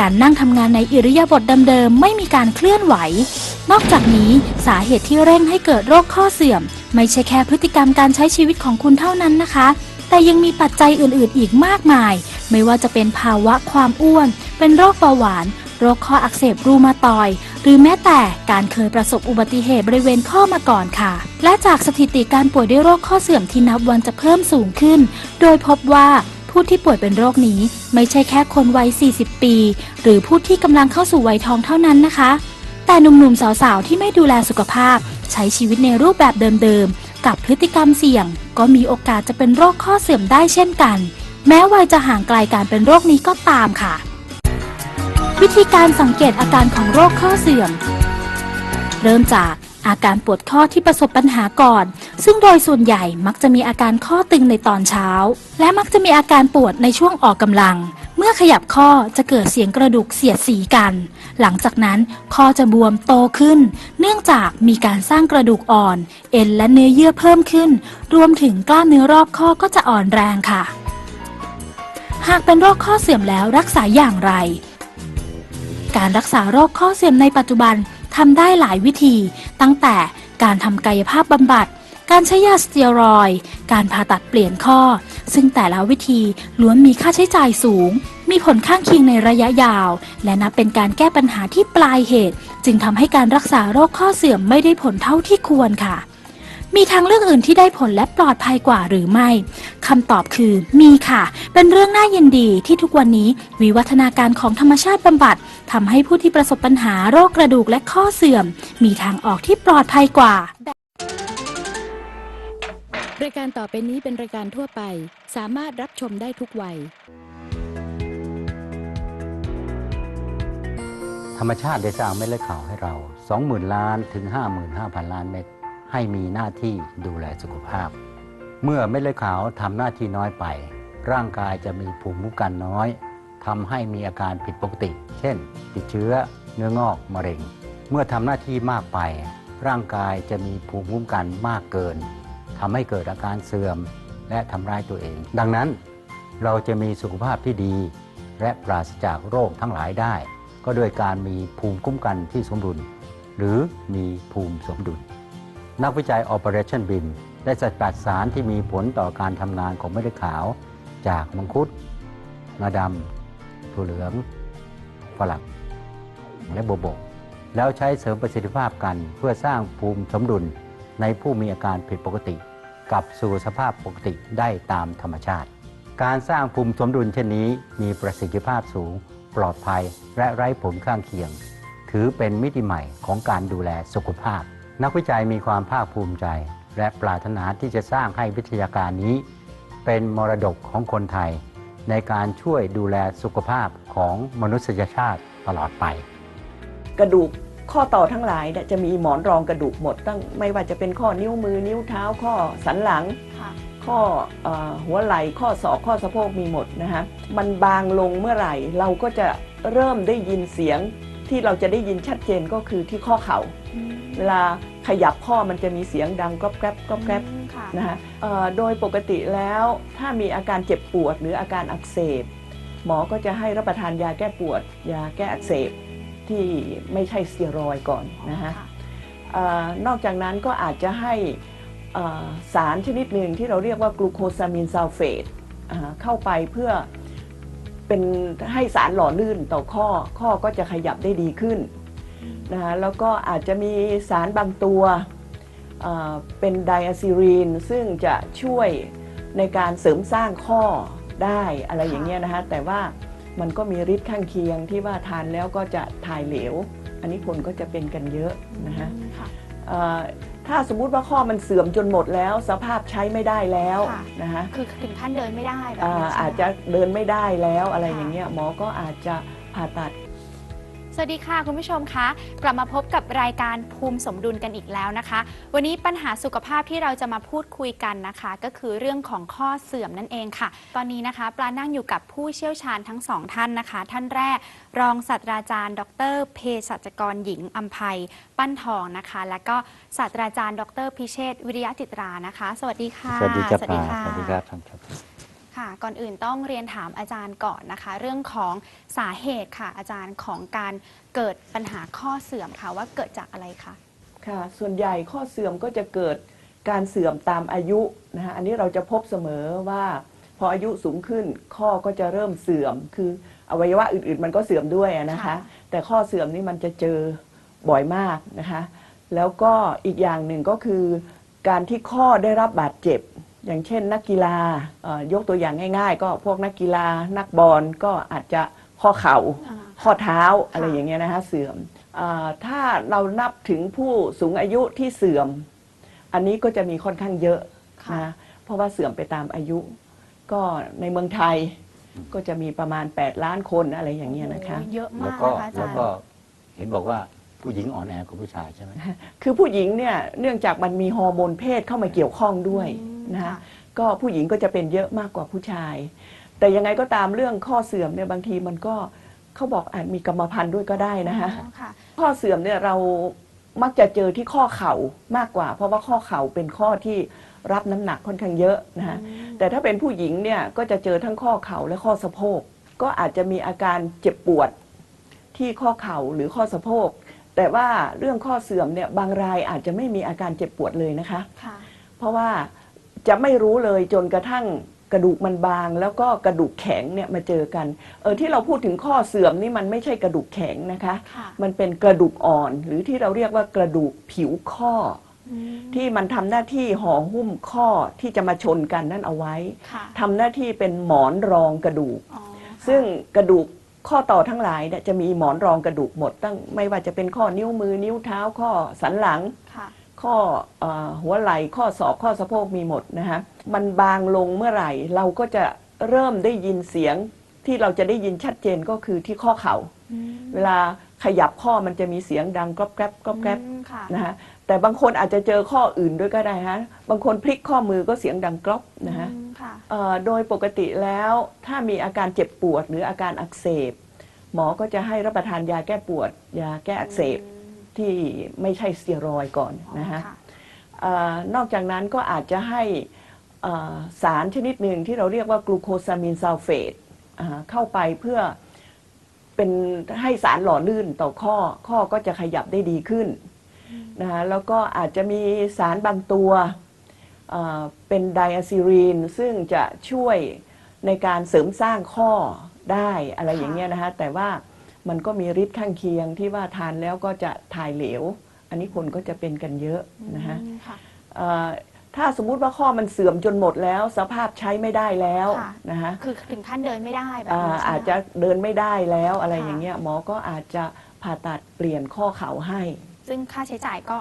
การนั่งทำงานในอิริยาบถเดิมๆไม่มีการเคลื่อนไหว นอกจากนี้สาเหตุที่เร่งให้เกิดโรคข้อเสื่อม ไม่ใช่แค่พฤติกรรมการใช้ชีวิตของคุณเท่านั้นนะคะ แต่ยังมีปัจจัยอื่นๆ อีกมากมาย ไม่ว่าจะเป็นภาวะความอ้วน เป็นโรคเบาหวาน โรคข้ออักเสบรูมาตอยด์หรือแม้แต่การเคยประสบอุบัติเหตุบริเวณข้อมาก่อนค่ะ และจากสถิติการป่วยด้วยโรคข้อเสื่อมที่นับวันจะเพิ่มสูงขึ้น โดยพบว่า ผู้ที่ป่วยเป็นโรคนี้ไม่ใช่แค่คนวัย 40 ปี หรือผู้ที่กำลังเข้าสู่วัยทองเท่านั้นนะคะ แต่หนุ่มๆสาวๆ ที่ไม่ดูแลสุขภาพ ใช้ชีวิตในรูปแบบเดิมๆ กับพฤติกรรมเสี่ยง ก็มีโอกาสจะเป็นโรคข้อเสื่อมได้เช่นกัน แม้วัยจะห่างไกลการเป็นโรคนี้ก็ตามค่ะ วิธีการสังเกตอาการของโรคข้อเสื่อม เริ่มจาก อาการปวดข้อที่ประสบปัญหาก่อน ซึ่งโดยส่วนใหญ่มักจะมีอาการข้อตึงในตอนเช้า และมักจะมีอาการปวดในช่วงออกกำลัง เมื่อขยับข้อจะเกิดเสียงกระดูกเสียดสีกัน หลังจากนั้นข้อจะบวมโตขึ้น เนื่องจากมีการสร้างกระดูกอ่อน เอ็นและเนื้อเยื่อเพิ่มขึ้น รวมถึงกล้ามเนื้อรอบข้อก็จะอ่อนแรงค่ะ หากเป็นโรคข้อเสื่อมแล้วรักษาอย่างไร การรักษาโรคข้อเสื่อมในปัจจุบัน ทำได้หลายวิธี ตั้งแต่การทำกายภาพบำบัด การใช้ยาสเตียรอยด์การผ่าตัดเปลี่ยนข้อ ซึ่งแต่ละวิธีล้วนมีค่าใช้จ่ายสูง มีผลข้างเคียงในระยะยาว และนับเป็นการแก้ปัญหาที่ปลายเหตุ จึงทำให้การรักษาโรคข้อเสื่อมไม่ได้ผลเท่าที่ควรค่ะมีทางเลือกอื่นที่ได้ผลและปลอดภัยกว่าหรือไม่คำตอบคือมีค่ะ เป็นเรื่องน่ายินดีที่ทุกวันนี้วิวัฒนาการของธรรมชาติบำบัด ทำให้ผู้ที่ประสบปัญหาโรคกระดูกและข้อเสื่อม มีทางออกที่ปลอดภัยกว่า รายการต่อไปนี้เป็นรายการทั่วไป สามารถรับชมได้ทุกวัย ธรรมชาติได้สร้างเม็ดเลือดขาวให้เรา 20,000 ล้านถึง 55,000 ล้านเม็ดให้มีหน้าที่ดูแลสุขภาพ เมื่อเม็ดเลือดขาวทำหน้าที่น้อยไป ร่างกายจะมีภูมิคุ้มกันน้อย ทำให้มีอาการผิดปกติ เช่น ติดเชื้อเนื้องอกมะเร็ง เมื่อทำหน้าที่มากไป ร่างกายจะมีภูมิคุ้มกันมากเกินทำให้เกิดอาการเสื่อมและทำร้ายตัวเอง ดังนั้น เราจะมีสุขภาพที่ดี และปราศจากโรคทั้งหลายได้ ก็โดยการมีภูมิคุ้มกันที่สมดุล หรือมีภูมิสมดุล นักวิจัย Operation BIM ได้สกัดสารที่มีผลต่อการทำงานของเม็ดเลือดขาว จากมังคุดงาดำ ถั่วเหลืองฝรั่งและโบโบแล้วใช้เสริมประสิทธิภาพกันเพื่อสร้างภูมิสมดุลในผู้มีอาการผิดปกติกลับสู่สภาพปกติได้ตามธรรมชาติ การสร้างภูมิสมดุลเช่นนี้มีประสิทธิภาพสูง ปลอดภัยและไร้ผลข้างเคียง ถือเป็นมิติใหม่ของการดูแลสุขภาพ นักวิจัยมีความภาคภูมิใจ และปรารถนาที่จะสร้างให้วิทยาการนี้ เป็นมรดกของคนไทย ในการช่วยดูแลสุขภาพของมนุษยชาติตลอดไป กระดูกข้อต่อทั้งหลายเนี่ยจะมีหมอนรองกระดูกหมดตั้งไม่ว่าจะเป็นข้อนิ้วมือนิ้วเท้าข้อสันหลังข้อเออหัวไหล่ข้อศอกข้อสะโพกมีหมดนะฮะมันบางลงเมื่อไหร่ เราก็จะเริ่มได้ยินเสียงที่เราจะได้ยินชัดเจนก็คือที่ข้อเข่า เวลา ขยับข้อมันจะมีเสียงดังกรอบแกรบกรอบแกรบค่ะนะฮะเอ่อโดยปกติแล้วถ้ามีอาการเจ็บปวดหรืออาการอักเสบ หมอก็จะให้รับประทานยาแก้ปวด ยาแก้อักเสบที่ไม่ใช่สเตียรอยด์ก่อนนะฮะเออนอกจากนั้นก็อาจจะให้เอ่อสารชนิดหนึ่งที่เราเรียกว่ากลูโคซามินซัลเฟตอ่าเข้าไปเพื่อเป็นให้สารหล่อลื่นต่อข้อข้อก็จะขยับได้ดีขึ้น นะฮะแล้วก็อาจจะมีสารบางตัวเอ่อเป็นไดอะซิรีน ซึ่งจะช่วยในการเสริมสร้างข้อได้อะไรอย่างเงี้ยนะคะแต่ว่ามันก็มีฤทธิ์ข้างเคียงที่ว่าทานแล้วก็จะถ่ายเหลว อันนี้คนก็จะเป็นกันเยอะนะคะค่ะเอ่อถ้าสมมุติว่าข้อมันเสื่อมจนหมดแล้ว สภาพใช้ไม่ได้แล้วค่ะนะคะคือถึงขั้นเดินไม่ได้แบบอ่านี้ใช่ไหมอาจจะเดินไม่ได้แล้วอะไรค่ะอย่างเงี้ยหมอก็อาจจะผ่าตัด สวัสดีค่ะคุณผู้ชมคะกลับมาพบกับรายการภูมิสมดุลกันอีกแล้วนะคะ วันนี้ปัญหาสุขภาพที่เราจะมาพูดคุยกันนะคะ ก็คือเรื่องของข้อเสื่อมนั่นเองค่ะ ตอนนี้นะคะปลานั่งอยู่กับผู้เชี่ยวชาญทั้งสองท่านนะคะ ท่านแรก รองศาสตราจารย์ ดรเภสัชกรหญิงอัมภัยปั้นทองนะคะ และก็ศาสตราจารย์ ดรพิเชษฐ์วิริยะจิตรานะคะ สวัสดีค่ะ สวัสดีครับสวัสดีค่ะสวัสดีครับท่าน ครับค่ะ ก่อนอื่นต้องเรียนถามอาจารย์ก่อนนะคะ เรื่องของสาเหตุค่ะ อาจารย์ของการเกิดปัญหาข้อเสื่อมค่ะว่าเกิดจากอะไรคะค่ะ ส่วนใหญ่ข้อเสื่อมก็จะเกิดการเสื่อมตามอายุนะคะอันนี้เราจะพบเสมอว่าพออายุสูงขึ้นข้อก็จะเริ่มเสื่อม คืออวัยวะอื่นๆ มันก็เสื่อมด้วยอะนะคะค่ะแต่ข้อเสื่อมนี่มันจะเจอบ่อยมากนะคะ แล้วก็อีกอย่างหนึ่งก็คือการที่ข้อได้รับบาดเจ็บ อย่างเช่นนักกีฬาเอ่อยกตัวอย่างง่าย ๆ ก็พวกนักกีฬานักบอลก็อาจจะข้อเข่าอ่าข้อเท้าอะไรค่ะอย่างเงี้ยนะคะเสื่อมอาถ้าเรานับถึงผู้สูงอายุที่เสื่อม อันนี้ก็จะมีค่อนข้างเยอะค่ะนะเพราะว่าเสื่อมไปตามอายุ ก็ในเมืองไทยก็จะมีประมาณ 8 ล้านคนอะไรอย่างเงี้ยนะคะโอ้เยอะแล้วมากก็นะคะอาจาแล้วรย์ก็เห็นบอกว่า ผู้หญิงอ่อนแอกว่าผู้ชายใช่ไหม คือผู้หญิงเนี่ยเนื่องจากมันมีฮอร์โมนเพศเข้ามาเกี่ยวข้องด้วยอืมนะคะค่ะก็ผู้หญิงก็จะเป็นเยอะมากกว่าผู้ชาย แต่ยังไงก็ตามเรื่องข้อเสื่อมเนี่ยบางทีมันก็เขาบอกอาจมีกรรมพันธุ์ด้วยก็ได้นะคะอ๋อค่ะ ข้อเสื่อมเนี่ยเรามักจะเจอที่ข้อเข่ามากกว่า เพราะว่าข้อเข่าเป็นข้อที่รับน้ำหนักค่อนข้างเยอะนะฮะแต่ถ้าเป็นผู้หญิงเนี่ยก็จะเจอทั้งข้อเข่าและข้อสะโพก ก็อาจจะมีอาการเจ็บปวดที่ข้อเข่าหรือข้อสะโพก แต่ว่าเรื่องข้อเสื่อมเนี่ยบางรายอาจจะไม่มีอาการเจ็บปวดเลยนะคะ ค่ะเพราะว่าจะไม่รู้เลยจนกระทั่งกระดูกมันบาง แล้วก็กระดูกแข็งเนี่ยมาเจอกันเออที่เราพูดถึงข้อเสื่อมนี่มันไม่ใช่กระดูกแข็งนะคะ ค่ะมันเป็นกระดูกอ่อน หรือที่เราเรียกว่ากระดูกผิวข้อ อืมที่มันทำหน้าที่ห่อหุ้มข้อที่จะมาชนกันนั่นเอาไว้ค่ะทำหน้าที่เป็นหมอนรองกระดูก อ๋อค่ะซึ่งกระดูก ข้อต่อทั้งหลายเนี่ยจะมีหมอนรองกระดูกหมด ตั้งไม่ว่าจะเป็นข้อนิ้วมือนิ้วเท้าข้อสันหลังค่ะข้อเออหัวไหล่ข้อศอกข้อสะโพกมีหมดนะฮะมันบางลงเมื่อไหร่ เราก็จะเริ่มได้ยินเสียงที่เราจะได้ยินชัดเจนก็คือที่ข้อเขา่าอืมเวลาขยับข้อมันจะมีเสียงดังกรอบแกรบกรอบแกรบอืมค่ะนะฮะแต่บางคนอาจจะเจอข้ออื่นด้วยก็ได้ฮะบางคนพลิกข้อมือก็เสียงดังกรอบนะฮะอืมค่ะเอ่อ โดยปกติแล้วถ้ามีอาการเจ็บปวดหรืออาการอักเสบ หมอก็จะให้รับประทานยาแก้ปวด ยาแก้อักเสบที่ไม่ใช่สเตียรอยด์ก่อนนะฮะค่ะเออนอกจากนั้นก็อาจจะให้เอ่อสารชนิดหนึ่งที่เราเรียกว่ากลูโคซามินซัลเฟตอ่าเข้าไปเพื่อเป็นให้สารหล่อลื่นต่อข้อข้อก็จะขยับได้ดีขึ้นนะคะแล้วก็อาจจะมีสารบางตัว เอ่อเป็นไดอะซิรีนซึ่งจะช่วยในการเสริมสร้างข้อได้อะไรอย่างเงี้ยนะคะแต่ว่ามันก็มีฤทธิ์ข้างเคียงที่ว่าทานแล้วก็จะถ่ายเหลว อันนี้คนก็จะเป็นกันเยอะนะฮะอืมค่ะเอ่อถ้าสมมุติว่าข้อมันเสื่อมจนหมดแล้ว สภาพใช้ไม่ได้แล้วค่ะนะฮะคือถึงขั้นเดินไม่ได้แบบอ่านี้ใช่ไหมอาจจะเดินไม่ได้แล้วอะไรค่ะอย่างเงี้ยหมอก็อาจจะผ่าตัดเปลี่ยนข้อเข่าให้ ซึ่งค่าใช้จ่ายก็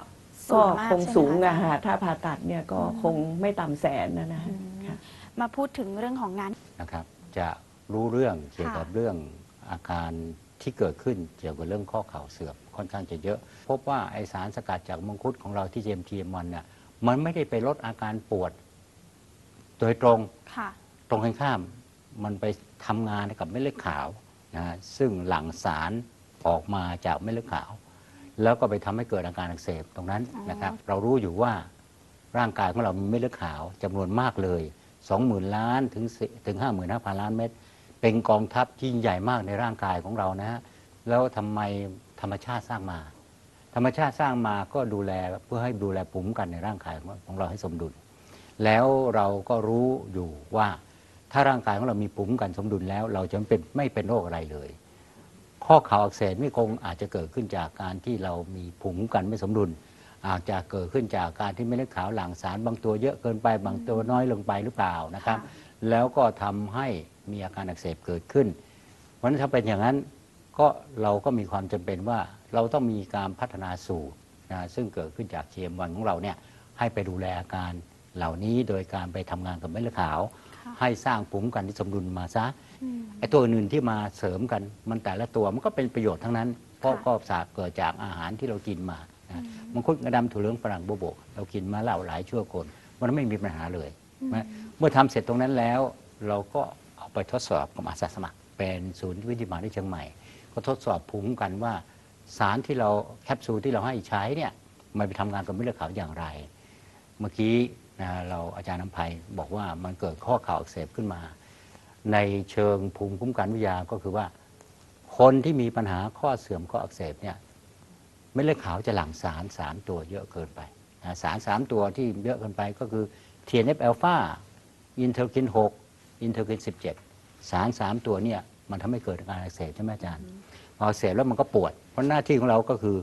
สูก็งมากคงใช่ไหมสูงอานะจารย์ ฮะถ้าผ่าตัดเนี่ยก็อืม คงไม่ต่ำแสนนะนะฮะอืมค่ะ มาพูดถึงเรื่องของงาน นะครับจะรู้เรื่องเกี่ยวกับค่ะเรื่องอาการที่เกิดขึ้นเกี่ยวกับเรื่องข้อเข่าเสื่อมค่อนข้างจะเยอะ พบว่าไอสารสกัดจากมังคุดของเราที่ GMT มันเนี่ยมันไม่ได้ไปลดอาการปวด โดยตรงค่ะ ตรงกันข้าม มันไปทำงานกับเม็ดเลือดขาวนะฮะซึ่งหลั่งสารออกมาจากเม็ดเลือดขาว แล้วก็ไปทำให้เกิดอาการอักเสบตรงนั้นอ๋อนะครับ เรารู้อยู่ว่าร่างกายของเรามีเม็ดเลือดขาวจำนวนมากเลย 20,000 ล้านถึง10ถึง 55,000 ล้านเม็ดเป็นกองทัพที่ยิ่งใหญ่มากในร่างกายของเรานะฮะแล้วทำไมธรรมชาติสร้างมา ธรรมชาติสร้างมาก็ดูแลเพื่อให้ดูแลภูมิคุ้มกันในร่างกายของเราให้สมดุล แล้วเราก็รู้อยู่ว่าถ้าร่างกายของเรามีภูมิคุ้มกันสมดุลแล้ว เราจะไม่เป็นไม่เป็นโรคอะไรเลย ข้อเข่าอักเสบนี่คงอาจจะเกิดขึ้นจากการที่เรามีภูมิคุ้มกันไม่สมดุล อาจจะเกิดขึ้นจากการที่เม็ดเลือดขาวหลั่งสาร บางตัวเยอะเกินไปบางตัวน้อยลงไปหรือเปล่านะครับค่ะแล้วก็ทำให้มีอาการอักเสบเกิดขึ้น เพราะฉะนั้นถ้าเป็นอย่างนั้นก็เราก็มีความจำเป็นว่าเราต้องมีการพัฒนาสูตรนะซึ่งเกิดขึ้นจากเ m วันของเราเนี่ยให้ไปดูแลอาการเหล่านี้โดยการไปทำงานกับเม็ดเลือดขาวค่ะให้สร้างภูมิคุ้มกันที่สมดุลมาซะอืม ไอ้ตัวอื่นที่มาเสริมกัน มันแต่ละตัวมันก็เป็นประโยชน์ทั้งนั้น เพราะค่ะก็สาเกิดจากอาหารที่เรากินมานะอืมมังคุดกระดำถั่วเหลืองฝรั่งโบโบกเรากินมาแล้วหลายชั่วคน มันไม่มีปัญหาเลยนะเมื่อทำเสร็จตรงนั้นแล้ว เราก็เอาไปทดสอบกับอาสาสมัคร เป็นศูนย์วิทยาบาลที่เชียงใหม่ ก็ทดสอบภูมิคุ้มกันว่า สารที่เราแคปซูลที่เราให้ใช้เนี่ยมันไปทำงานกับเม็ดเลือดขาวอย่างไร เมื่อกี้นะเราอาจารย์น้ำภัยบอกว่ามันเกิดข้อข่าวอักเสบขึ้นมา ในเชิงภูมิคุ้มกันวิทยาก็คือว่า คนที่มีปัญหาข้อเสื่อมข้ออักเสบเนี่ยเม็ดเลือดขาวจะหลั่งสารสามตัวเยอะเกินไปนะสารสามตัวที่เยอะเกินไปก็คือ TNF อ l p h a อินเทอร์คิน6อินเทอร์คิน17 สารสามตัวเนี่ยมันทำให้เกิดอาการอักเสบใช่ไหมอาจารย์พออักเสบแล้วมันก็ปวด เพราะหน้าที่ของเราก็คือ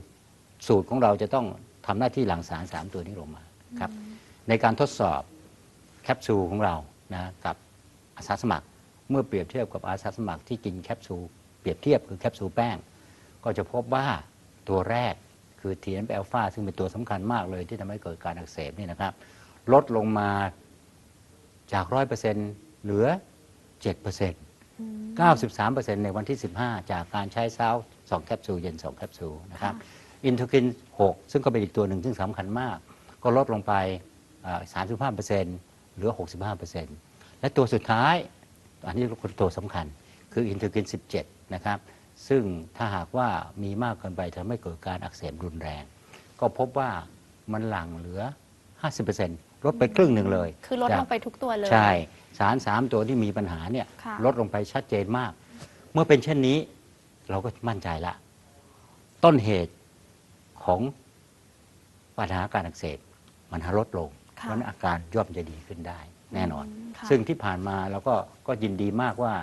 สูตรของเราจะต้องทำหน้าที่หลั่งสารสามตัวนี้ลงมาครับในการทดสอบแคปซูลของเรานะกับอาสาสมัคร เมื่อเปรียบเทียบกับอาสาสมัครที่กินแคปซูลเปรียบเทียบคือแคปซูลแป้ง ก็จะพบว่าตัวแรกคือ TNF อ l p h a ซึ่งเป็นตัวสำคัญมากเลยที่ทำให้เกิดการอักเสบนี่นะครับ ลดลงมาจาก 100%เหลือ 7% 93%ในวันที่ 15 จากการใช้เช้า2แคปซูลเย็น 2 แคปซูลนะครับอินเทอร์กิน 6 ซึ่งก็เป็นอีกตัวหนึ่งซึ่งสำคัญมาก ก็ลดลงไปอ่า35%เหลือ 65%และตัวสุดท้าย อันนี้คือตัวสำคัญ คืออินเทอร์กิน 17 นะครับ ซึ่งถ้าหากว่ามีมากเกินไปทำให้เกิดการอักเสบรุนแรง ก็พบว่ามันหลั่งเหลือ 50%ลดไปครึ่งหนึ่งเลย คือลดจากลงไปทุกตัวเลย ใช่ สารสามตัวที่มีปัญหาเนี่ยค่ะลดลงไปชัดเจนมาก เมื่อเป็นเช่นนี้เราก็มั่นใจละ ต้นเหตุของปัญหาการอักเสบมันลดลงเพค่ะราะฉะนั้นอาการย่อมจะดีขึ้นได้ แน่นอนมค่ะ ซึ่งที่ผ่านมาเราก็ก็ยินดีมากว่า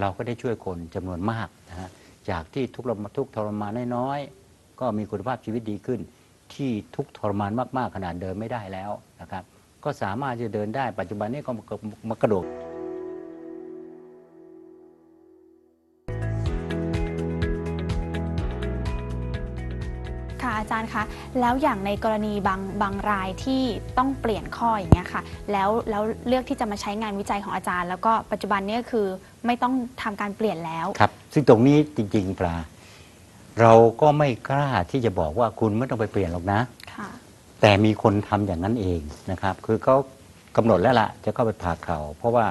เราก็ได้ช่วยคนจำนวนมากนะฮะจากที่ทุกข์ระทุกข์ทรมานน้อยๆก็มีคุณภาพชีวิตดีขึ้น ที่ทุกข์ทรมานมากๆขนาดเดินไม่ได้แล้วนะครับก็สามารถจะเดินได้ปัจจุบันนี้ก็มามากระโดดาจารย์คะแล้วอย่างในกรณีบางบางรายที่ต้องเปลี่ยนข้ออย่างเงี้ยค่ะ แล้วแล้วเลือกที่จะมาใช้งานวิจัยของอาจารย์ แล้วก็ปัจจุบันเนี้คือไม่ต้องทำการเปลี่ยนแล้ว ครับ ซึ่งตรงนี้จริง ๆปลาเราก็ไม่กล้าที่จะบอกว่าคุณไม่ต้องไปเปลี่ยนหรอกนะ ค่ะ แต่มีคนทำอย่างนั้นเองนะครับ คือเขากำหนดแล้วละจะเข้าไปผ่าเขาเพราะว่า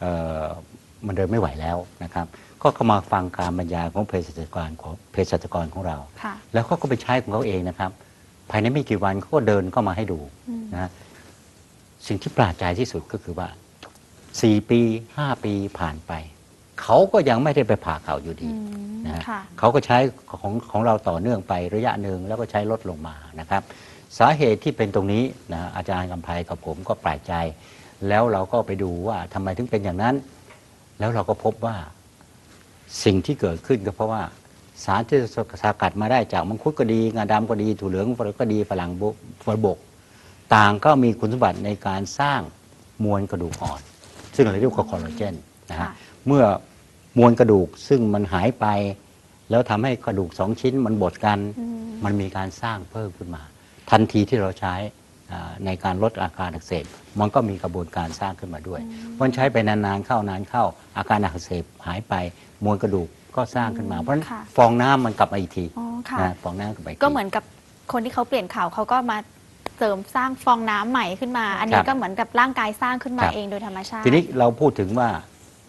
เอ่อมันเดินไม่ไหวแล้วนะครับ ก็เข้ามาฟังการบรรยายของเภสัชกรของเภสัชกรของเรา ค่ะ แล้วเขาก็ไปใช้ของเขาเองนะครับ ภายในไม่กี่วันเขาก็เดินเข้ามาให้ดูอืม นะสิ่งที่ประหลาดใจที่สุดก็คือว่า 4 ปี 5 ปีผ่านไป เขาก็ยังไม่ได้ไปผ่าเขาอยู่ดี อืมนะฮะ ค่ะ เขาก็ใช้ของของเราต่อเนื่องไประยะหนึ่งแล้วก็ใช้ลดลงมานะครับ สาเหตุที่เป็นตรงนี้นะอาจารย์กำไพกับผมก็แปลกใจ แล้วเราก็ไปดูว่าทำไมถึงเป็นอย่างนั้น แล้วเราก็พบว่า สิ่งที่เกิดขึ้นก็เพราะว่าสารที่สกัดมาได้จากมังคุดก็ดีงาดำก็ดีถั่วเหลืองก็ดีฝรั่งบฝรั่งบก ต่างก็มีคุณสมบัติในการสร้างมวลกระดูกอ่อน ซึ่งเราเรียกว่าคอลลาเจนนะฮะค่ะเมื่อมวลกระดูกซึ่งมันหายไป แล้วทำให้กระดูกสองชิ้นมันบดกันอืมมันมีการสร้างเพิ่มขึ้นมา ทันทีที่เราใช้อ่า ในการลดอาการอักเสบมันก็มีกระบวนการสร้างขึ้นมาด้วยมันใช้ไปนานๆเข้านานเข้าอาการอักเสบหายไปมวลกระดูกก็สร้างขึ้นมาเพราะฉะนั้นค่ะฟองน้ำมันกลับมาอีกทีอ๋อค่ะนะฟองน้ำกลับมาอีกทีก็เหมือนกับคนที่เขาเปลี่ยนข่าวเขาก็มาเสริมสร้างฟองน้ำใหม่ขึ้นมา อันคนี้รับก็เหมือนกับร่างกายสร้างขึ้นมาครับเองโดยธรรมชาติ ทีนี้เราพูดถึงว่า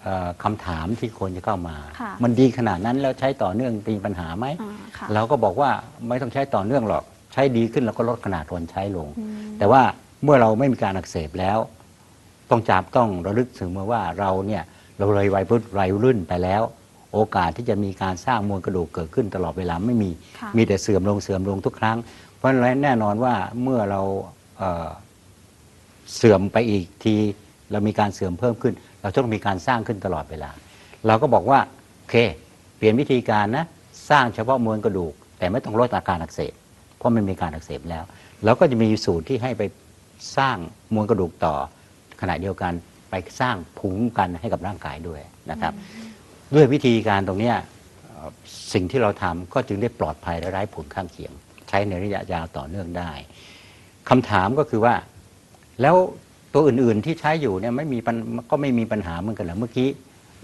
เอ่อคำถามที่คนจะเข้ามาค่ะมันดีขนาดนั้นแล้วใช้ต่อเนื่องมีปัญหาไหมอ่าค่ะเราก็บอกว่าไม่ต้องใช้ต่อเนื่องหรอก ใช้ดีขึ้นแล้วก็ลดขนาดคนใช้ลงอืมแต่ว่าเมื่อเราไม่มีการอักเสบแล้ว ต้องจับต้องระลึกถึงมาว่าเราเนี่ยเราเลยวัยรุ่นวัยรุ่นไปแล้ว โอกาสที่จะมีการสร้างมวลกระดูกเกิดขึ้นตลอดเวลาไม่มีค่ะมีแต่เสื่อมลงเสื่อมลงทุกครั้ง เพราะฉะนั้นแน่นอนว่าเมื่อเราเอ่อเสื่อมไปอีกทีเรามีการเสื่อมเพิ่มขึ้น เราต้องมีการสร้างขึ้นตลอดเวลา เราก็บอกว่าโอเค เปลี่ยนวิธีการนะสร้างเฉพาะมวลกระดูก แต่ไม่ต้องลดอาการอักเสบ เพราะมันมีการอักเสบแล้ว แล้วก็จะมีสูตรที่ให้ไปสร้างมวลกระดูกต่อ ขณะเดียวกันไปสร้างภูมิคุ้มกันให้กับร่างกายด้วยนะครับ ด้วยวิธีการตรงเนี้ยเอ่อสิ่งที่เราทำก็จึงได้ปลอดภัยและไร้ผลข้างเคียง ใช้ในระยะยาวต่อเนื่องได้คำถามก็คือว่าแล้วตัวอื่นๆที่ใช้อยู่เนี่ยไม่มีปัญก็ไม่มีปัญหาเหมือนกันเหรอเมื่อกี้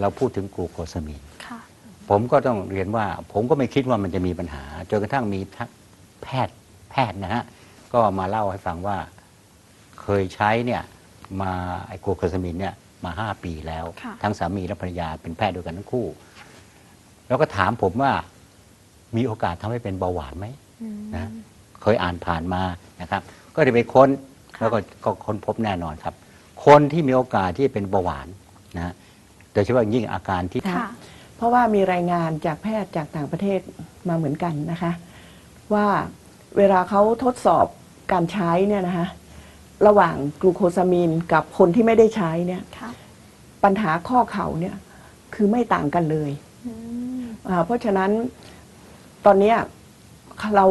เราพูดถึงกลูโคซามีนค่ะผมก็ต้องเรียนว่า ผมก็ไม่คิดว่ามันจะมีปัญหาจนกระทั่งมี แพทย์แพทย์นะฮะก็มาเล่าให้ฟังว่าเคยใช้เนี่ยมาไอ้กลูโคซามีนเนี่ยมาห้าปีแล้ว ค่ะ ทั้งสามีและภรรยาเป็นแพทย์ด้วยกันทั้งคู่ แล้วก็ถามผมว่ามีโอกาสทำให้เป็นเบาหวานไหม อืม นะ เคยอ่านผ่านมานะครับ ก็ได้ไปค้นค่ะ แล้วก็ก็ค้นพบแน่นอนครับ คนที่มีโอกาสที่เป็นเบาหวานนะโดยเฉพาะอย่างยิ่งอาการที่ค่ะค่ะ เพราะว่ามีรายงานจากแพทย์จากต่างประเทศมาเหมือนกันนะคะ ว่าเวลาเขาทดสอบการใช้เนี่ยนะคะระหว่างกลูโคซามีนกับคนที่ไม่ได้ใช้เนี่ยค่ะปัญหาข้อเข่าเนี่ยคือไม่ต่างกันเลยอืมอ่าเพราะฉะนั้นตอนเนี้ยเรา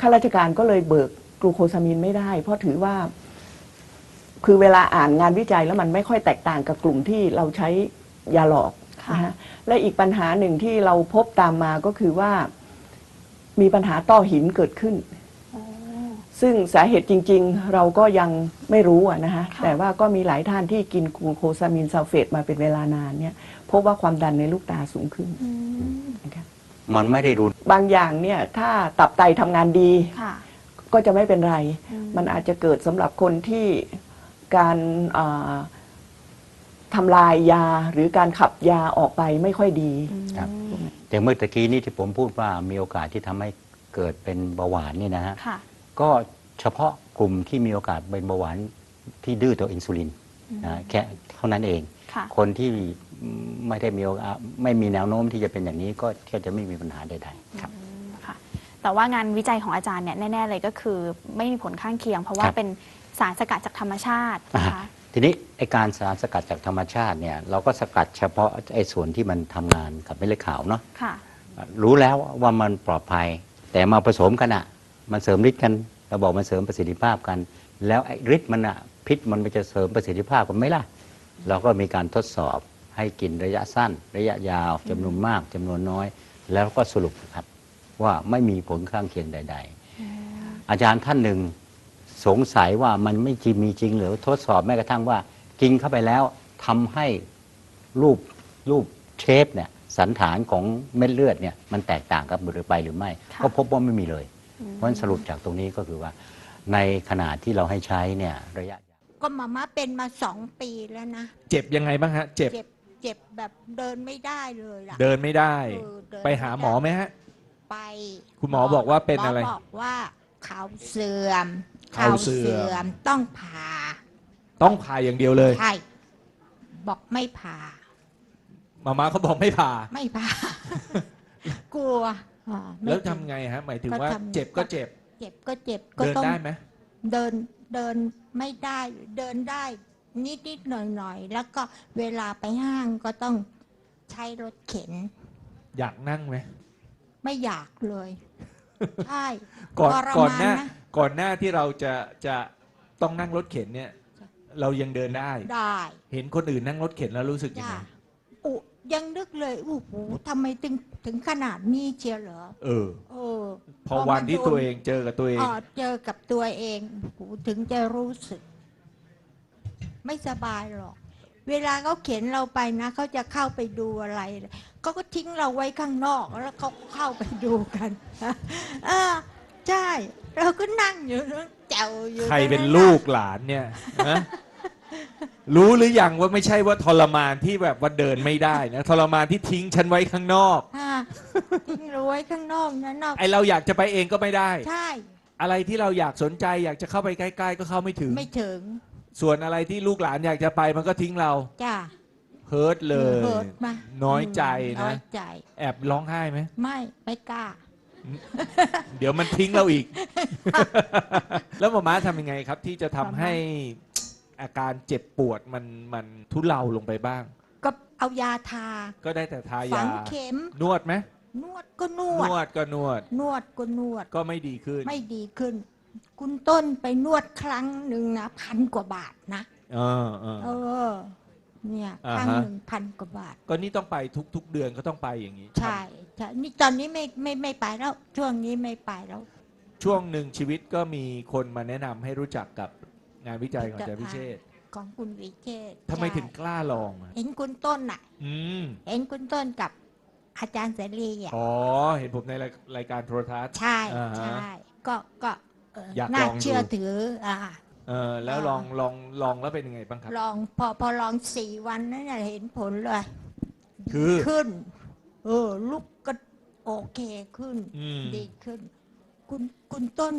ข้าราชการก็เลยเบิกกลูโคซามีนไม่ได้ เพราะถือว่า คือเวลาอ่านงานวิจัยแล้วมันไม่ค่อยแตกต่างกับกลุ่มที่เราใช้ยาหลอกค่ะนะฮะและอีกปัญหาหนึ่งที่เราพบตามมาก็คือว่า มีปัญหาต้อหินเกิดขึ้นอ๋อซึ่งสาเหตุจริง ๆ เราก็ยังไม่รู้อะนะฮะค่ะแต่ว่าก็มีหลายท่านที่กินกลูโคซามินซัลเฟตมาเป็นเวลานานเนี่ยพบว่าความดันในลูกตาสูงขึ้นอืมนะคะมันไม่ได้รุนบางอย่างเนี่ยถ้าตับไตทำงานดีค่ะก็จะไม่เป็นไรอืมมันอาจจะเกิดสำหรับคนที่การอ่า ทำลายยาหรือการขับยาออกไปไม่ค่อยดี ครับ อืมอย่างเมื่อตะกี้นี้ที่ผมพูดว่ามีโอกาสที่ทำให้เกิดเป็นเบาหวานนี่นะฮะ ค่ะก็เฉพาะกลุ่มที่มีโอกาสเป็นเบาหวานที่ดื้อต่ออินซูลินนะแค่เท่านั้นเอง ค่ะ คนที่ไม่ได้มีโอกาสไม่มีแนวโน้มที่จะเป็นอย่างนี้ก็ก็จะไม่มีปัญหาใดๆครับ อืมค่ะแต่ว่างานวิจัยของอาจารย์เนี่ยแน่ ๆ เลยก็คือไม่มีผลข้างเคียง เพราะว่าครับเป็นสารสกัดจากธรรมชาติอ่านะคะ ทีนี้ไอการสารสกัดจากธรรมชาติเนี่ยเราก็สกัดเฉพาะไอส่วนที่มันทำงานกับเม็ดเลือดขาวเนาะค่ะ รู้แล้วว่ามันปลอดภัย แต่มาผสมกันอะมันเสริมฤทธิ์กันเราบอกมันเสริมประสิทธิภาพกัน แล้วไอ้ฤทธิ์มันอะพิษมันจะเสริมประสิทธิภาพกันไหมล่ะ เราก็มีการทดสอบให้กินระยะสั้น ระยะยาวจำนวนมากจำนวนน้อย แล้วก็สรุปนะครับว่าไม่มีผลข้างเคียงใด ๆ อาจารย์ท่านหนึ่ง สงสัยว่ามันไม่จริงมีจริงหรือทดสอบแม้กระทั่งว่า กินเข้าไปแล้วทำให้รูปรูปเชฟเนี่ยสันฐานของเม็ดเลือดเนี่ยมันแตกต่างกับหรือไปหรือไม่ค่ะก็พบว่าไม่มีเลย เพราะฉะนั้นสรุปจากตรงนี้ก็คือว่า ในขนาดที่เราให้ใช้เนี่ยระยะยาวก็มาม่าเป็นมาสองปีแล้วนะ เจ็บยังไงบ้างฮะ เจ็บ เจ็บเจ็บแบบเดินไม่ได้เลยล่ะ เดินไม่ได้เออเดินไปหาหมอไหมฮะ ไป คุณหมอบอกว่าเป็นอะไรหมบอกว่าเขาเสื่อม เข่าเสื่อมมต้องผ่าต้องผ่าอย่างเดียวเลยใช่บอกไม่ผ่ามาม่าเขาบอกไม่ผ่า ไม่ผ่ากลัวอ่าไม่แล้วทำไงฮะ หมายถึงว่าก็ทำเจ็บก็เจ็บ เจ็บก็เจ็บก็เดินต้องได้ไหมเดินเดินไม่ได้เดินได้นิดนิดๆหน่อยหน่อยๆแล้วก็เวลาไปห้างก็ต้องใช้รถเข็น อยากนั่งไหมไม่อยากเลย ใช่ก่อนทรก่อนมหน้านะ ก่อนหน้าที่เราจะจะต้องนั่งรถเข็นเนี่ย เรายังเดินได้ ได้เห็นคนอื่นนั่งรถเข็นแล้วรู้สึกยังจ้าไงอุยังนึกเลยโอ้โหทำไมถึงถึงขนาดนี้เชียวเหรอเออ เออพอวันที่ตัวเองเจอกับตัวเองอ๋อเจอกับตัวเองโอ้โหถึงจะรู้สึก ไม่สบายหรอก เวลาเขาเข็นเราไปนะเขาจะเข้าไปดูอะไรเขาก็ทิ้งเราไว้ข้างนอกแล้วเขาก็เข้าไปดูกัน เออใช่ เราก็นั่งอยู่นั่งแจวอยู่ใครเป็นตงะลูกหลานเนี่ยฮะรู้หรือยังว่าไม่ใช่ว่าทรมานที่แบบว่าเดินไม่ได้นะทรมานที่ทิ้งฉันไว้ข้างนอกอ่าทิ้งเราไว้ข้างนอกนะนอกไอเราอยากจะไปเองก็ไม่ได้ ใช่ อะไรที่เราอยากสนใจอยากจะเข้าไปใกล้ๆก็เข้าไม่ถึง ไม่ถึง ส่วนอะไรที่ลูกหลานอยากจะไปมันก็ทิ้งเราจ้าเฮิร์ตเลยเหิดมาน้อยใจน้อนะยใจ แอบร้องไห้ไหม ไม่ ไม่กล้า เดี๋ยวมันทิ้งเราอีก แล้วหมอม้าทำยังไงครับที่จะทำให้อาการเจ็บปวดมันมันทุเลาลงไปบ้าง ก็เอายาทา ก็ได้แต่ทาฝัยางเข็ม นวดไหมนวดก็นนวดวดก็นวด นวดก็นวด ก็ไม่ดีขึ้น ไม่ดีขึ้น คุณต้นไปนวดครั้งหนึ่งนะพันกว่าบาทนะ เออเออเออ เนี่ยอ่าฮะครั้งหนึ่งพันกว่าบาท ก็นี่ต้องไปทุก ๆ เดือนก็ต้องไปอย่างนี้ใช่ใช่นี่ตอนนี้ไม่ไม่ไม่ไปแล้ว ช่วงนี้ไม่ไปแล้ว ช่วงหนึ่งชีวิตก็มีคนมาแนะนำให้รู้จักกับงานวิจัยของอาจารย์พิเชษฐ์ของคุณวิเชษฐ์ทำไมใช่ถึงกล้าลองอะเห็นคุณต้นน่ะ อืมเห็นคุณต้นกับอาจารย์เสรีอะอ๋อเห็นผมในรายรายการโทรทัศน์ ใช่อ่าฮะใช่ก็ก็เอออยากน่าลองดู เชื่อถืออ่า เออแล้วอ่าลองลองลองแล้วเป็นยังไงบ้างครับ ลองพอพอลองสี่วันนั้นน่ะเห็นผลเลย คือขึ้น เออ ลุกก็โอเคขึ้น อืม ดีขึ้น คุณคุณต้น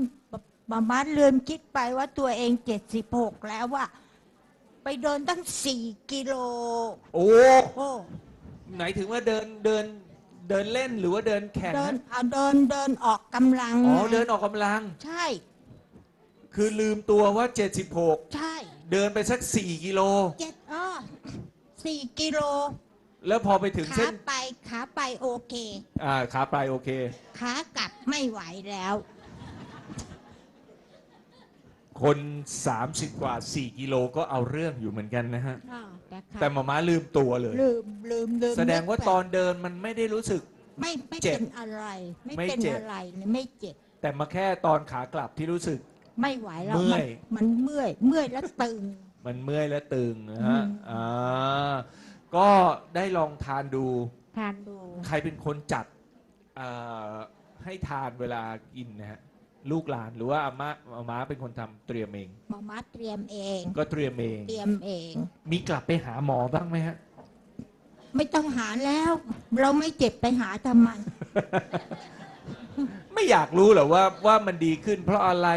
มามาเลืมคิดไปว่าตัวเองเจ็ดสิบหกแล้วว่า ไปเดินตั้งสี่กิโล โอ้โอ้ ไหนถึงว่าเดินเดินเดินเล่นหรือว่าเดินแข่งเดินฮะเอาเดินเดินออกกำลังอ๋อไงเดินออกกำลัง ใช่ คือลืมตัวว่า 76 ใช่เดินไปสัก 4 กิโล เจ็ดอ้อสี่กิโลแล้วพอไปถึงขาเส้นไปขาไปโอเค อ่าขาปลายโอเค ขากลับไม่ไหวแล้ว คน 30 กว่า 4 กิโลก็เอาเรื่องอยู่เหมือนกันนะฮะอ้าวแต่ขาแต่มาม่าลืมตัวเลย ลืมลืมลืมแสดงว่านึกไปตอนเดินมันไม่ได้รู้สึก ไม่ไม่เจ็บเป็นอะไร ไม่ไม่เป็นเจ็บ อะไรเลยไม่เจ็บแต่มาแค่ตอนขากลับที่รู้สึก ไม่ไหวแล้วเมื่อย นมันเมื่อย เมื่อยแล้วตึง มันเมื่อยและตึงนะฮะอืม อ่าก็ได้ลองทานดู ทานดู ใครเป็นคนจัดเอ่อให้ทานเวลากินนะฮะลูกหลานหรือว่าอาม่าอาม่าเป็นคนทำเตรียมเอง หมอมาเตรียมเอง ก็เตรียมเอง เตรียมเอง มีกลับไปหาหมอบ้างไหมฮะ ไม่ต้องหาแล้ว เราไม่เจ็บไปหาทำไม ไม่อยากรู้เหรอว่าว่ามันดีขึ้น เพราะอะไร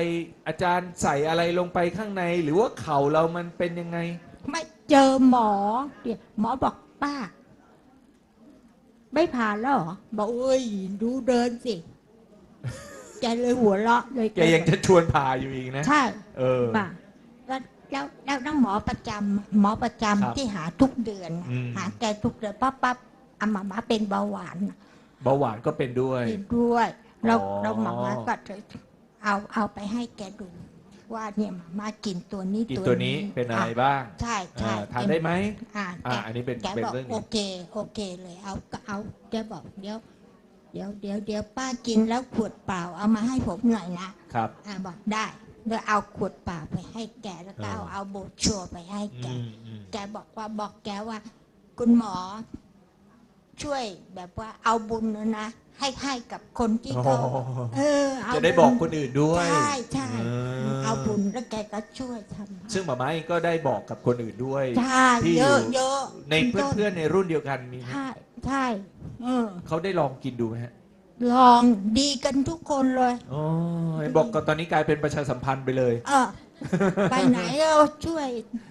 อาจารย์ใส่อะไรลงไปข้างใน หรือว่าเข่าเรามันเป็นยังไง ไม่เจอหมอเดี๋ยวหมอบอกป้า ไม่ผ่านแล้วเหรอบอกเอ้ยดูเดินสิแกเลยหัวเราะเลยแกยังจะชวนพาอยู่อีกนะ ใช่ เออป่ะแล้วแล้วแล้วแล้วหมอประจำหมอประจำครับที่หาทุกเดือนน่ะอืม หาแกทุกเดือนปั๊บปั๊บอามามาเป็นเบาหวานน่ะ เบาหวานก็เป็นด้วยเป็นด้วย เราอ๋อ เราหมามาก็เลยเอาเอาไปให้แกดู ว่าเนี่ยหมามากินตัวนี้กินตัวนี้เป็นอะไรบ้างใช่ใช่อ่าทานได้ไหม อ่าอ่าแกอันนี้เป็นแกเป็นบอกเรื่องหโอนึ่งเค โอเคเลย เอาก็เอาแกบอกเดี๋ยวเดี๋ยวเดี๋ยวเดี๋ยวป้ากินแล้วขวดเปล่า เอามาให้ผมหน่อยนะ ครับ อ่าบอกได้แล้วเอาขวดเปล่าไปให้แกแล้วก็เอาเออ เอาโบรชัวร์ไปให้แก อืมอืมแกบอกว่าบอกแกว่า คุณหมอ ช่วยแบบว่าเอาบุญนะนะ ให้ให้กับคนที่เขาโอ้ เออเอาจะได้บอกคนอื่นด้วย ใช่ใช่เออ เอาบุญแล้วแกก็ช่วยทำซึ่งหมาม้าเองก็ได้บอกกับคนอื่นด้วย ใช่ที่เยอยู่อะเยอะในเพื่อนๆในรุ่นเดียวกันมีไหมใช่ใช่เออ เขาได้ลองกินดูไหมฮะลองดีกันทุกคนเลย อ๋อเห็นบอกก็ตอนนี้กลายเป็นประชาสัมพันธ์ไปเลย เออ ไปไหนก็ช่วย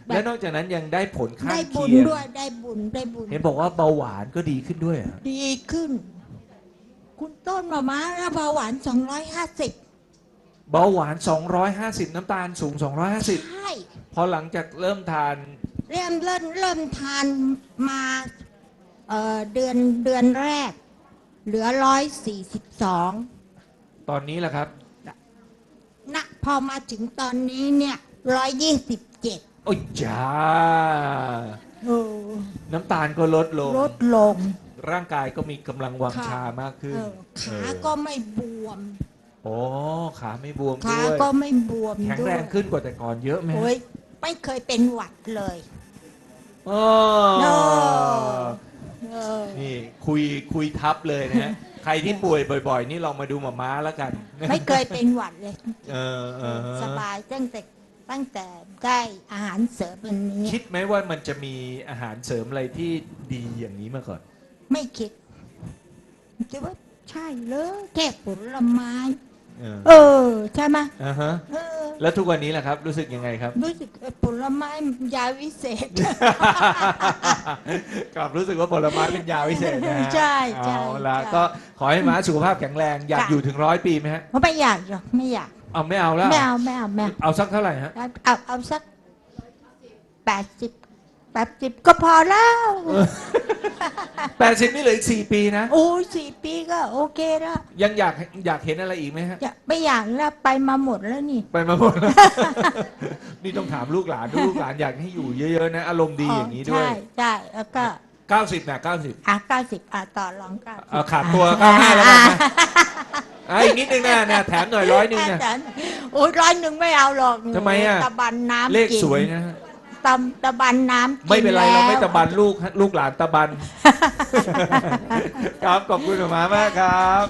แบและบนอกจากนั้นยังได้ผลข้างได้บุญเคียงด้วยได้บุญได้บุญเห็นบอกว่าเบาหวานก็ดีขึ้นด้วยเหรอดีขึ้น คุณต้นมาม้าเบาหวานสองร้อยห้าสิบเบาหวาน 250 น้ำตาลสูง250ใช่พอหลังจากเริ่มทาน เริ่มเริ่มเริ่มทานมาเอ่อเดือนเดือนแรก เหลือร้อยสี่สิบสองตอนนี้แหละครับนะ พอมาถึงตอนนี้เนี่ยร้อยยี่สิบเจ็ดโอ้ยจ้าโอ้น้ำตาลก็ลดลง ลดลง ร่างกายก็มีกำลังวังค่ะชามากขึ้นเออขาเออก็ไม่บวม โอ้ขาไม่บวมขาด้วยก็ไม่บวมแข็งด้วแรยงขึ้นกว่าแต่ก่อนเยอะไหมฮะโอ้ยไม่เคยเป็นหวัดเลยอ๋อเออเออนี่คุยคุยทับเลยนะฮะ ใครที่ป่วยบ่อยๆ นี่ลองมาดูหมาม้าแล้วกัน ไม่เคยเป็นหวัดเลย เออเออสบายตั้งแต่ตั้งแต่ได้อาหารเสริมอันนี้คิดไหมว่ามันจะมีอาหารเสริมอะไรที่ดีอย่างนี้มาก่อน ไม่คิดคิดว่าใช่เลยแค่ผลไม้ เออเออใช่ไหมอ่าฮะเออ แล้วทุกวันนี้แหละครับ รู้สึกยังไงครับ รู้สึกเออผลไม้ยาวิเศษ กลับรู้สึกว่าผลไม้เป็นยาวิเศษนะฮะใช่ใช่เอาละใช่ก็ขอให้ม้าสุขภาพแข็งแรงอยากค่ะอยู่ถึงร้อยปีไหมฮะเพราะไม่อยากหรอกไม่อยาก เอาไม่เอาแล้วไม่เอาไม่เอาไม่เอาเอาสักเท่าไหร่ฮะ เอาเอาเอาสักแปดสิบ แปดสิบก็พอแล้วแ80นี่เหลืออีก4ปีนะ โอ้ยสี่ปีก็โอเคแล้วยังอยากอยากเห็นอะไรอีกไหมฮะจะไม่อยากแล้วไปมาหมดแล้วนี่ ไปมาหมดแล้วนี่ต้องถามลูกหลานลูกหลานอยากให้อยู่เยอะๆนะ อารมณ์ดีอย่างนี้ด้วย ใช่ใช่แล้วก็90นะ90อะเก้าสิบอะต่อรองเก้าสิบเอาขาดตัว95แล้วกันนะอะอีกนิดนึงนะนะแถมหน่อยร้อยหนึ่งนะอาจารย์โอ้ยร้อยหนึ่งไม่เอาหรอกทำไมอะตะบันน้ำเลขกินสวยนะฮะ ตำตะบันน้ำกิไม่เป็นไรเราไม่แล้วตะบันลูกลูกหลานตะบัน ครับขอบคุณหมอมามากครับ